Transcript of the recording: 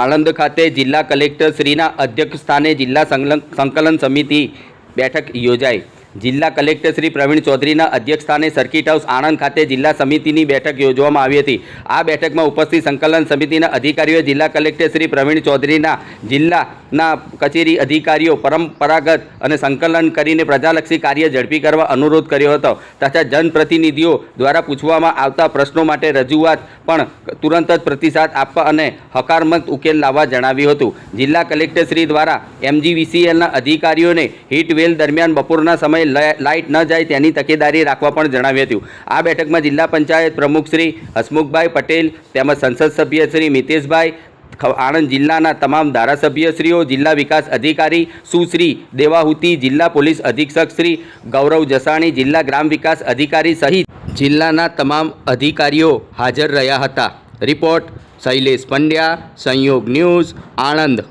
આણંદ ખાતે જિલ્લા કલેક્ટર શ્રીના અધ્યક્ષસ્થાને જિલ્લા સંકલન સમિતિ બેઠક યોજાઈ. જિલ્લા કલેક્ટર શ્રી પ્રવીણ ચૌધરીના અધ્યક્ષસ્થાને સર્કિટ હાઉસ આણંદ ખાતે જિલ્લા સમિતિની બેઠક યોજવામાં આવી હતી. આ બેઠકમાં ઉપસ્થિત સંકલન સમિતિના અધિકારીઓએ જિલ્લા કલેક્ટર શ્રી પ્રવીણ ચૌધરીના જિલ્લાના કચેરી અધિકારીઓ પરંપરાગત અને સંકલન કરીને પ્રજાલક્ષી કાર્ય ઝડપી કરવા અનુરોધ કર્યો હતો તથા જનપ્રતિનિધિઓ દ્વારા પૂછવામાં આવતા પ્રશ્નો માટે રજૂઆત પણ તુરંત જ પ્રતિસાદ આપવા અને હકારમત ઉકેલ લાવવા જણાવ્યું હતું. જિલ્લા કલેક્ટરશ્રી દ્વારા એમજીવીસીએલના અધિકારીઓને હીટવેલ દરમિયાન બપોરના સમયે લાઇટ ન જાય તેની તકેદારી રાખવા પણ જણાવ્યું હતું. આ બેઠકમાં જિલ્લા પંચાયત પ્રમુખ શ્રી હસમુખભાઈ પટેલ તેમજ સંસદ સભ્ય શ્રી મિતેશભાઈ આણંદ જિલ્લાના તમામ ધારાસભ્યશ્રીઓ, જિલ્લા વિકાસ અધિકારી સુશ્રી દેવાહુતિ, જિલ્લા પોલીસ અધિક્ષક શ્રી ગૌરવ જસાણી, જિલ્લા ગ્રામ વિકાસ અધિકારી સહિત જિલ્લાના તમામ અધિકારીઓ હાજર રહ્યા હતા. રિપોર્ટ શૈલેષ પંડ્યા, સંયોગ ન્યૂઝ, આણંદ.